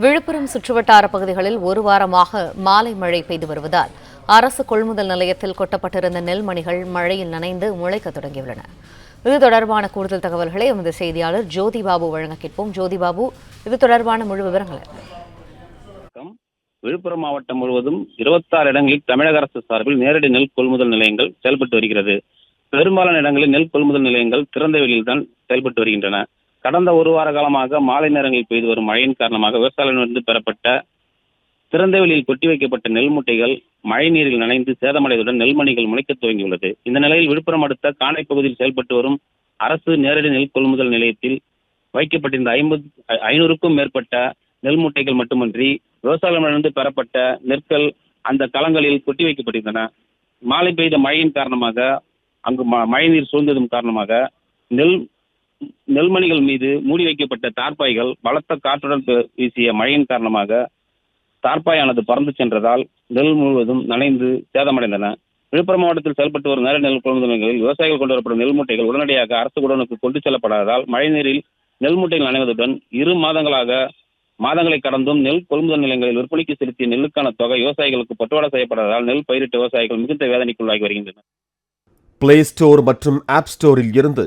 விழுப்புரம் சுற்றுவட்டார பகுதிகளில் ஒரு வாரமாக மாலை மழை பெய்து வருவதால் அரசு கொள்முதல் நிலையத்தில் கொட்டப்பட்டிருந்த நெல்மணிகள் மழையில் நனைந்து முளைக்க தொடங்கியுள்ளன. இது தொடர்பான கூடுதல் தகவல்களை எமது செய்தியாளர் ஜோதி பாபு வழங்க கேட்போம். ஜோதி பாபு இது தொடர்பான முழு விவரங்கள். விழுப்புரம் மாவட்டம் முழுவதும் இருபத்தாறு இடங்களில் தமிழக அரசு சார்பில் நேரடி நெல் கொள்முதல் நிலையங்கள் செயல்பட்டு வருகிறது. பெரும்பாலான இடங்களில் நெல் கொள்முதல் நிலையங்கள் திறந்த வெளியில் தான் செயல்பட்டு வருகின்றன. கடந்த ஒரு வார காலமாக மாலை நேரங்களில் பெய்து வரும் மழையின் காரணமாக விவசாயிகளிடமிருந்து பெறப்பட்ட திறந்த வெளியில் கொட்டி வைக்கப்பட்ட நெல் மூட்டைகள் மழை நீரில் நனைந்து சேதமடைவதுடன் நெல்மணிகள் முளைக்கத் துவங்கியுள்ளது. இந்த நிலையில் விழுப்புரம் அடுத்த காணை பகுதியில் செயல்பட்டு வரும் அரசு நேரடி நெல் கொள்முதல் நிலையத்தில் வைக்கப்பட்டிருந்த ஐம்பது ஐநூறுக்கும் மேற்பட்ட நெல் மூட்டைகள் மட்டுமன்றி விவசாயிகளிடமிருந்து பெறப்பட்ட நெற்கள் அந்த களங்களில் கொட்டி வைக்கப்பட்டிருந்தன. மாலை பெய்த மழையின் காரணமாக அங்கு ம- மழைநீர் சூழ்ந்ததும் காரணமாக நெல் நெல்மணிகள் மீது மூடி வைக்கப்பட்ட தார்பாய்கள் பலத்த காற்றுடன் வீசிய மழையின் காரணமாக தார்பாயானது பறந்து சென்றதால் நெல் முழுவதும் நனைந்து சேதமடைந்தன. விழுப்புரம் மாவட்டத்தில் செயல்பட்டு வரும் நேர நெல் கொள்முதல் நிலையங்களில் விவசாயிகள் கொண்டு வரப்படும் நெல் மூட்டைகள் உடனடியாக அரசு குடோனுக்கு கொண்டு செல்லப்படாததால் மழைநீரில் நெல் மூட்டைகள் நனைவதுடன் இரு மாதங்களாக மாதங்களை கடந்தும் நெல் கொள்முதல் நிலையங்களில் விற்பனைக்கு செலுத்திய நெல்லுக்கான தொகை விவசாயிகளுக்கு பட்டுவாடா செய்யப்படாததால் நெல் பயிரிட்ட விவசாயிகள் மிகுந்த வேதனைக்குள்ளாகி வருகின்றனர். பிளே ஸ்டோர் மற்றும் ஆப் ஸ்டோரில் இருந்து